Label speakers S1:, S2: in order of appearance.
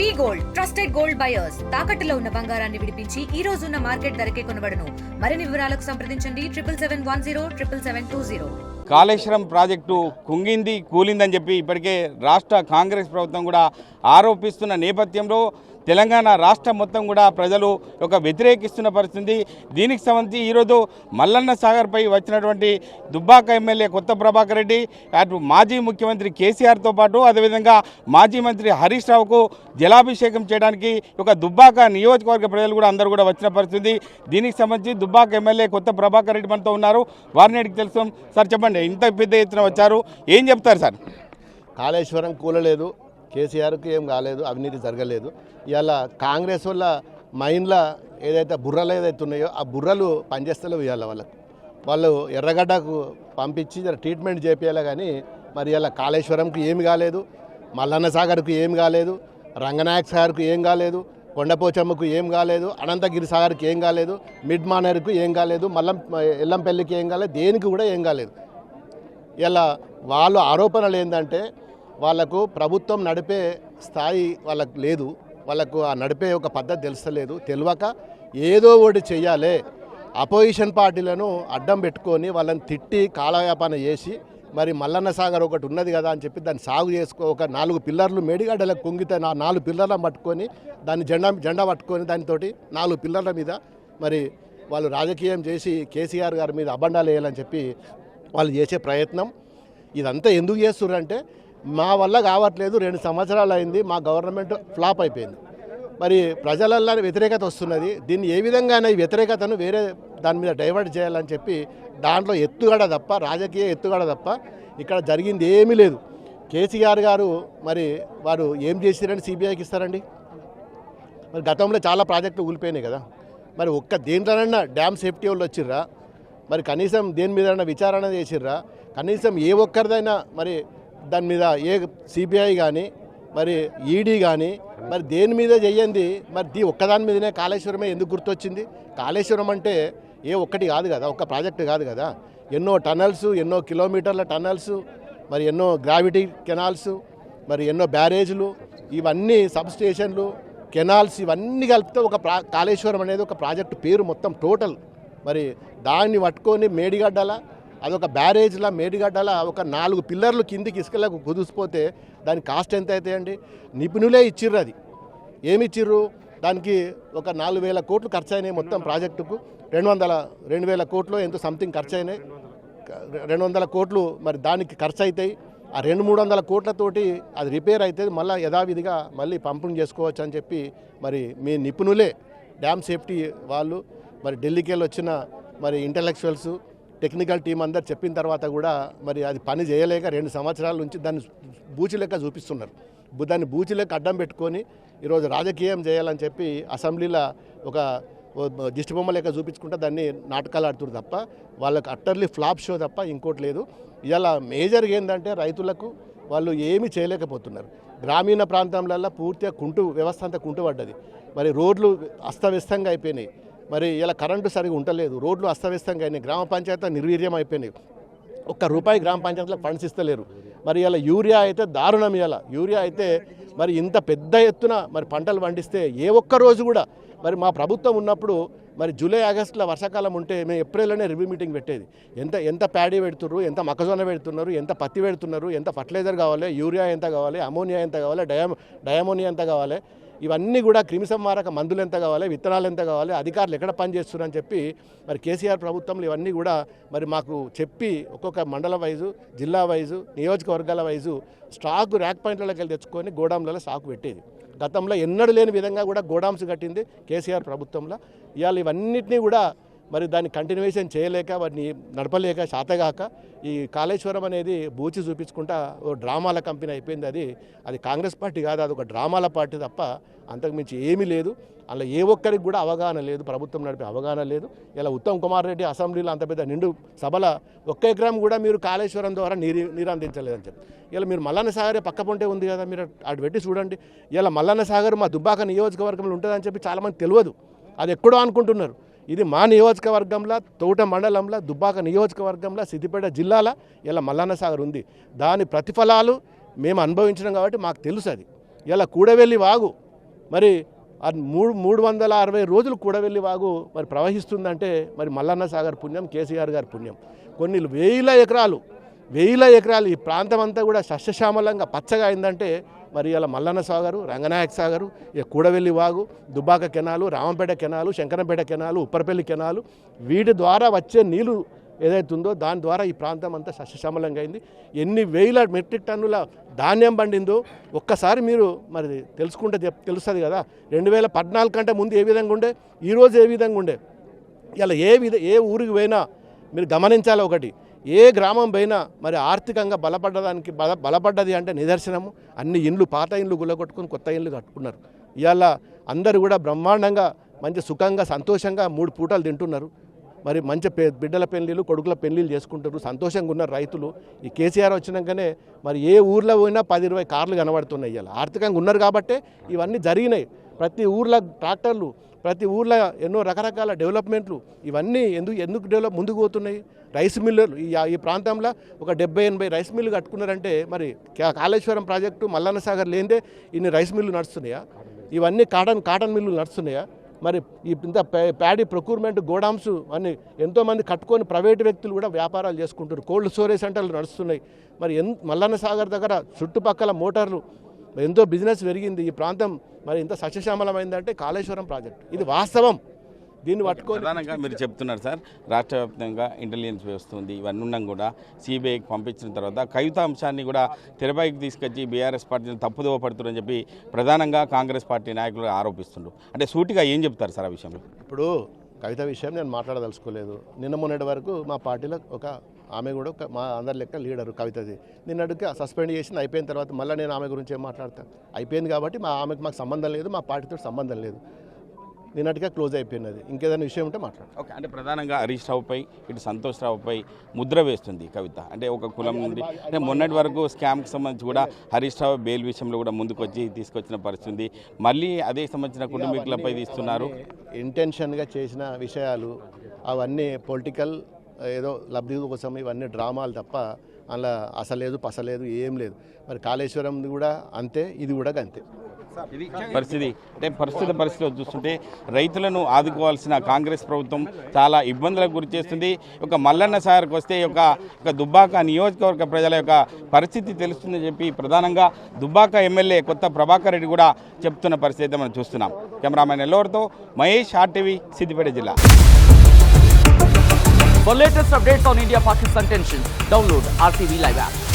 S1: V gold trusted gold buyers. తాకట్టులో ఉన్న బంగారాన్ని విడిపించి ఈ రోజు ఉన్న మార్కెట్ ధరకే కొనబడను. మరిన్ని వివరాలకు సంప్రదించండి. Triple seven one zero triple seven two zero.
S2: Kaleshwaram project కుంగింది కూలిందని చెప్పి ఇప్పటికే రాష్ట్ర కాంగ్రెస్ ప్రభుత్వం కూడా ఆరోపిస్తున్న నేపథ్యంలో తెలంగాణ రాష్ట్రం మొత్తం కూడా ప్రజలు ఒక వ్యతిరేకిస్తున్న పరిస్థితి. దీనికి సంబంధించి ఈరోజు మల్లన్న సాగర్పై వచ్చినటువంటి దుబ్బాక ఎమ్మెల్యే కొత్త ప్రభాకర్ రెడ్డి అటు మాజీ ముఖ్యమంత్రి కేసీఆర్తో పాటు అదేవిధంగా మాజీ మంత్రి హరీష్ రావుకు జలాభిషేకం చేయడానికి ఒక దుబ్బాక నియోజకవర్గ ప్రజలు కూడా అందరూ కూడా వచ్చిన పరిస్థితి. దీనికి సంబంధించి దుబ్బాక ఎమ్మెల్యే కొత్త ప్రభాకర్ రెడ్డి మనతో ఉన్నారు. వారిని అడిగి తెలుసు సార్ చెప్పండి ఇంత పెద్ద ఎత్తున వచ్చారు. ఏం చెప్తారు సార్?
S3: కాళేశ్వరం కూలలేదు. కేసీఆర్కు ఏం కాలేదు అవినీతి జరగలేదు. ఇవాళ కాంగ్రెస్ వల్ల మైండ్ల ఏదైతే బుర్రలు ఏదైతే ఉన్నాయో ఆ బుర్రలు పనిచేస్తలేవు ఇవాళ వాళ్ళకు. వాళ్ళు ఎర్రగడ్డకు పంపించి ట్రీట్మెంట్ చేపియాలి కానీ మరి ఇలా కాళేశ్వరంకి ఏమి కాలేదు మల్లన్న సాగర్కు ఏం కాలేదు రంగనాయక్ సాగర్కు ఏం కాలేదు కొండపోచమ్మకు ఏం కాలేదు అనంతగిరి సాగర్కి ఏం కాలేదు మిడ్ మానర్కు ఏం కాలేదు మల్లం ఎల్లంపల్లికి ఏం కాలేదు దేనికి కూడా ఏం కాలేదు. ఇలా వాళ్ళ ఆరోపణలు ఏంటంటే వాళ్ళకు ప్రభుత్వం నడిపే స్థాయి వాళ్ళకు లేదు. వాళ్ళకు ఆ నడిపే ఒక పద్ధతి తెలుస్తలేదు. తెలియక ఏదో ఒకటి చెయ్యాలి. అపోజిషన్ పార్టీలను అడ్డం పెట్టుకొని వాళ్ళని తిట్టి కాలవ్యాపారం చేసి మరి మల్లన్న సాగర్ ఒకటి ఉన్నది కదా అని చెప్పి దాన్ని సాగు చేసుకో ఒక నాలుగు పిల్లర్లు మేడిగడ్డలకు కుంగితే నా నాలుగు పిల్లర్లను పట్టుకొని దాన్ని జెండా జెండా పట్టుకొని దానితోటి నాలుగు పిల్లర్ల మీద మరి వాళ్ళు రాజకీయం చేసి కేసీఆర్ గారి మీద అబండాలు వేయాలని చెప్పి వాళ్ళు చేసే ప్రయత్నం. ఇదంతా ఎందుకు చేస్తున్నారంటే మా వల్ల కావట్లేదు. రెండు సంవత్సరాలు అయింది. మా గవర్నమెంట్ ఫ్లాప్ అయిపోయింది. మరి ప్రజలల్లో వ్యతిరేకత వస్తున్నది. దీన్ని ఏ విధంగానే ఈ వ్యతిరేకతను వేరే దాని మీద డైవర్ట్ చేయాలని చెప్పి దాంట్లో ఎత్తుగడ తప్ప రాజకీయ ఎత్తుగడ తప్ప ఇక్కడ జరిగింది ఏమీ లేదు. కేసీఆర్ గారు మరి వారు ఏం చేసిరని సిబిఐకి ఇస్తారండి? మరి గతంలో చాలా ప్రాజెక్టులు కూలిపోయినాయి కదా. మరి ఒక్క దేంట్లోనన్నా డ్యామ్ సేఫ్టీ వాళ్ళు వచ్చిర్రా? మరి కనీసం దేని మీద విచారణ చేసిర్రా? కనీసం ఏ ఒక్కరిదైనా మరి దాని మీద ఏ సిబిఐ కానీ మరి ఈడీ కానీ మరి దేని మీద చెయ్యండి మరి దీ ఒక్కదాని మీదనే కాళేశ్వరమే ఎందుకు గుర్తొచ్చింది? కాళేశ్వరం అంటే ఏ ఒక్కటి కాదు కదా ఒక్క ప్రాజెక్టు కాదు కదా. ఎన్నో టనల్స్ ఎన్నో కిలోమీటర్ల టనల్స్ మరి ఎన్నో గ్రావిటీ కెనాల్స్ మరి ఎన్నో బ్యారేజ్లు ఇవన్నీ సబ్ స్టేషన్లు కెనాల్స్ ఇవన్నీ కలిపితే ఒక ప్రా కాళేశ్వరం అనేది ఒక ప్రాజెక్టు పేరు మొత్తం టోటల్. మరి దాన్ని పట్టుకొని మేడిగడ్డల అదొక బ్యారేజ్లా మేడిగడ్డలా ఒక నాలుగు పిల్లర్లు కిందికి ఇసుకలకు కుదిసిపోతే దాని కాస్ట్ ఎంత అవుతాయండి నిపుణులే ఇచ్చిర్రు అది. ఏమి ఇచ్చిర్రు దానికి ఒక నాలుగు వేల కోట్లు ఖర్చు అయినాయి మొత్తం ప్రాజెక్టుకు. రెండు వందల రెండు వేల కోట్లు ఎంతో సంథింగ్ ఖర్చు అయినాయి రెండు వందల కోట్లు మరి దానికి ఖర్చు అవుతాయి ఆ రెండు మూడు వందల కోట్లతోటి అది రిపేర్ అయితే మళ్ళీ యథావిధిగా మళ్ళీ పంపిణీ చేసుకోవచ్చు అని చెప్పి మరి మీ నిపుణులే డ్యామ్ సేఫ్టీ వాళ్ళు మరి ఢిల్లీకి వెళ్ళి వచ్చిన మరి ఇంటలెక్చువల్స్ టెక్నికల్ టీం అందరు చెప్పిన తర్వాత కూడా మరి అది పని చేయలేక రెండు సంవత్సరాల నుంచి దాన్ని బూచి లెక్క చూపిస్తున్నారు. దాన్ని బూచి లెక్క అడ్డం పెట్టుకొని ఈరోజు రాజకీయం చేయాలని చెప్పి అసెంబ్లీలో ఒక దిష్టిబొమ్మ దిష్టి బొమ్మ లెక్క చూపించుకుంటే దాన్ని నాటకాలు ఆడుతున్నారు తప్ప వాళ్ళకి అట్టర్లీ ఫ్లాప్ షో తప్ప ఇంకోటి లేదు. ఇలా మేజర్గా ఏంటంటే రైతులకు వాళ్ళు ఏమీ చేయలేకపోతున్నారు. గ్రామీణ ప్రాంతంలలో పూర్తిగా కుంటు వ్యవస్థ అంతా కుంటుపడ్డది. మరి రోడ్లు అస్తవ్యస్తంగా అయిపోయినాయి. మరి ఇలా కరెంటు సరిగా ఉండలేదు. రోడ్లు అస్తవ్యస్తంగా అయినాయి. గ్రామ పంచాయతీ నిర్వీర్యం అయిపోయినాయి. ఒక్క రూపాయి గ్రామ పంచాయతీలకు ఫండ్స్ ఇస్తలేరు. మరి ఇలా యూరియా అయితే దారుణం ఇలా. యూరియా అయితే మరి ఇంత పెద్ద ఎత్తున మరి పంటలు పండిస్తే ఏ ఒక్క రోజు కూడా మరి మా ప్రభుత్వం ఉన్నప్పుడు మరి జూలై ఆగస్టులో వర్షాకాలం ఉంటే మేము ఏప్రిల్లోనే రివ్యూ మీటింగ్ పెట్టేది. ఎంత ఎంత ప్యాడీ పెడుతున్నారు ఎంత మొక్కజొన్న పెడుతున్నారు ఎంత పత్తి పెడుతున్నారు ఎంత ఫర్టిలైజర్ కావాలి యూరియా ఎంత కావాలి అమోనియా ఎంత కావాలి డయా డయామోనియా ఎంత కావాలి ఇవన్నీ కూడా క్రిమిసంహారక మందులు ఎంత కావాలి విత్తనాలు ఎంత కావాలి అధికారులు ఎక్కడ పనిచేస్తున్నారని చెప్పి మరి కేసీఆర్ ప్రభుత్వంలో ఇవన్నీ కూడా మరి మాకు చెప్పి ఒక్కొక్క మండల వైజు జిల్లా వైజు నియోజకవర్గాల వైజు స్టాక్ ర్యాక్ పాయింట్లకి వెళ్ళి తెచ్చుకొని గోడాంలలో స్టాక్ పెట్టేది. గతంలో ఎన్నడూ లేని విధంగా కూడా గోడామ్స్ కట్టింది కేసీఆర్ ప్రభుత్వంలో. ఇవాళ ఇవన్నిటినీ కూడా మరి దాన్ని కంటిన్యూషన్ చేయలేక వాటిని నడపలేక శాతగాక ఈ కాళేశ్వరం అనేది బూచి చూపించుకుంటా ఓ డ్రామాల కంపెనీ అయిపోయింది అది. అది కాంగ్రెస్ పార్టీ కాదు అది ఒక డ్రామాల పార్టీ తప్ప అంతకుమించి ఏమీ లేదు. అలా ఏ ఒక్కరికి కూడా అవగాహన లేదు ప్రభుత్వం నడిపే అవగాహన లేదు. ఇలా ఉత్తమ్ కుమార్ రెడ్డి అసెంబ్లీలో అంత పెద్ద నిండు సభల ఒక్క ఎకరం కూడా మీరు కాళేశ్వరం ద్వారా నీరు నీరు అందించలేదని చెప్పి. ఇలా మీరు మల్లన్న సాగరే పక్క పొంటే ఉంది కదా మీరు అటు పెట్టి చూడండి. ఇలా మల్లన్న సాగర్ మా దుబ్బాక నియోజకవర్గంలో ఉంటుందని చెప్పి చాలామంది తెలియదు. అది ఎక్కడో అనుకుంటున్నారు. ఇది మా నియోజకవర్గంలో తోట మండలంలో దుబ్బాక నియోజకవర్గంలో సిద్దిపేట జిల్లాల ఇలా మల్లన్న సాగర్ ఉంది. దాని ప్రతిఫలాలు మేము అనుభవించడం కాబట్టి మాకు తెలుసు అది. ఇలా కూడవెల్లి వాగు మరి మూడు మూడు వందల అరవై రోజులు కూడవెల్లి వాగు మరి ప్రవహిస్తుందంటే మరి మల్లన్న సాగర్ పుణ్యం కేసీఆర్ గారి పుణ్యం. కొన్ని వేల ఎకరాలు వేల ఎకరాలు ఈ ప్రాంతం అంతా కూడా సస్యశ్యామలంగా పచ్చగా అయిందంటే మరి ఇలా మల్లన్న సాగరు రంగనాయక సాగరు ఇక కూడవెల్లి వాగు Dubbaka canal Ramampet canal Shankarampet canal Upparapalli canal వీటి ద్వారా వచ్చే నీళ్ళు ఏదైతే ఉందో దాని ద్వారా ఈ ప్రాంతం అంతా సస్యశ్యామలంగా అయింది. ఎన్ని వేల మెట్రిక్ టన్నుల ధాన్యం పండిందో ఒక్కసారి మీరు మరి తెలుసుకుంటే తెలుస్తుంది కదా. రెండు వేల పద్నాలుగు కంటే ముందు ఏ విధంగా ఉండే ఈరోజు ఏ విధంగా ఉండే? ఇలా ఏ విధ ఏ ఊరికి పోయినా మీరు గమనించాలి ఒకటి. ఏ గ్రామం పోయినా మరి ఆర్థికంగా బలపడ్డదానికి బల బలపడ్డది అంటే నిదర్శనము. అన్ని ఇండ్లు పాత ఇండ్లు గుల్లగొట్టుకుని కొత్త ఇండ్లు కట్టుకున్నారు. ఇవాళ అందరూ కూడా బ్రహ్మాండంగా మంచి సుఖంగా సంతోషంగా మూడు పూటలు తింటున్నారు. మరి మంచి పె- బిడ్డల పెళ్ళిళ్ళు కొడుకుల పెళ్ళిళ్ళు చేసుకుంటారు సంతోషంగా ఉన్నారు రైతులు. ఈ కేసీఆర్ వచ్చినాకనే మరి ఏ ఊర్లో పోయినా పది ఇరవై కార్లు కనబడుతున్నాయి ఇవాళ ఆర్థికంగా ఉన్నారు కాబట్టే ఇవన్నీ జరిగినాయి. ప్రతి ఊర్లో ట్రాక్టర్లు ప్రతి ఊర్లో ఎన్నో రకరకాల డెవలప్మెంట్లు ఇవన్నీ ఎందుకు ఎందుకు డెవలప్ ముందుకు పోతున్నాయి? రైస్ మిల్లులు ఈ ఈ ప్రాంతంలో ఒక డెబ్బై ఎనభై రైస్ మిల్లు కట్టుకున్నారంటే మరి కాళేశ్వరం ప్రాజెక్టు మల్లన్న సాగర్ లేనిదే ఇన్ని రైస్ మిల్లు నడుస్తున్నాయా? ఇవన్నీ కాటన్ కాటన్ మిల్లులు నడుస్తున్నాయా? మరి ఈ ఇంత ప్యాడీ ప్రొక్యూర్మెంట్ గోడామ్స్ అన్ని ఎంతోమంది కట్టుకొని ప్రైవేటు వ్యక్తులు కూడా వ్యాపారాలు చేసుకుంటారు కోల్డ్ స్టోరేజ్ సెంటర్లు నడుస్తున్నాయి. మరి ఎన్ మల్లన్న సాగర్ దగ్గర చుట్టుపక్కల మోటార్లు ఎంతో బిజినెస్ పెరిగింది. ఈ ప్రాంతం మరి ఇంత సస్యశ్యామలమైందంటే కాళేశ్వరం ప్రాజెక్ట్. ఇది వాస్తవం. దీన్ని పట్టుకొని
S2: ప్రధానంగా మీరు చెప్తున్నారు సార్ రాష్ట్ర వ్యాప్తంగా ఇంటెలిజెన్స్ వ్యవస్థ ఉంది. ఇవన్నీ ఉన్నాం కూడా. సిబిఐకి పంపించిన తర్వాత కవిత అంశాన్ని కూడా తెరపైకి తీసుకొచ్చి బీఆర్ఎస్ పార్టీని తప్పుదోవ పడుతున్నారని చెప్పి ప్రధానంగా కాంగ్రెస్ పార్టీ నాయకులు ఆరోపిస్తుండ్రు. అంటే సూటిగా ఏం చెప్తారు సార్ ఆ విషయంలో?
S3: ఇప్పుడు కవిత విషయం నేను మాట్లాడదలుచుకోలేదు. నిన్న మొన్నటి వరకు మా పార్టీలో ఒక ఆమె కూడా మా అందరి లెక్క లీడరు కవితది. నిన్నటికి సస్పెండ్ చేసింది అయిపోయిన తర్వాత మళ్ళీ నేను ఆమె గురించి ఏం మాట్లాడతాను అయిపోయింది కాబట్టి మా ఆమెకు మాకు సంబంధం లేదు మా పార్టీతో సంబంధం లేదు. నిన్నటిగా క్లోజ్ అయిపోయినది. ఇంకేదైనా విషయం ఉంటే మాట్లాడు.
S2: ఓకే అంటే ప్రధానంగా హరీష్ రావుపై ఇటు సంతోష్ రావుపై ముద్ర వేస్తుంది కవిత. అంటే ఒక కులం నుండి అంటే మొన్నటి వరకు స్కామ్కి సంబంధించి కూడా హరీష్ రావు బెయిల్ విషయంలో కూడా ముందుకు వచ్చి తీసుకొచ్చిన పరిస్థితి మళ్ళీ అదే సంబంధించిన కుటుంబీకులపై తీస్తున్నారు.
S3: ఇంటెన్షన్గా చేసిన విషయాలు అవన్నీ పొలిటికల్ ఏదో లబ్ధి కోసం ఇవన్నీ డ్రామాలు తప్ప అలా అసలేదు పసలేదు ఏం లేదు. మరి కాళేశ్వరం కూడా అంతే ఇది కూడా అంతే.
S2: ఇది పరిస్థితి అంటే ప్రస్తుత పరిస్థితిలో చూస్తుంటే రైతులను ఆదుకోవాల్సిన కాంగ్రెస్ ప్రభుత్వం చాలా ఇబ్బందులకు గురి చేస్తుంది. ఒక మల్లన్న సాగర్కి వస్తే యొక్క ఒక దుబ్బాక నియోజకవర్గ ప్రజల యొక్క పరిస్థితి తెలుస్తుందని చెప్పి ప్రధానంగా దుబ్బాక ఎమ్మెల్యే కొత్త ప్రభాకర్ రెడ్డి కూడా చెప్తున్న పరిస్థితి అయితే మనం చూస్తున్నాం. కెమెరామెన్ ఎల్లవరితో మహేష్ ఆర్టీవీ సిద్దిపేట జిల్లా.
S4: For latest updates on India Pakistan tensions, download RTV Live app.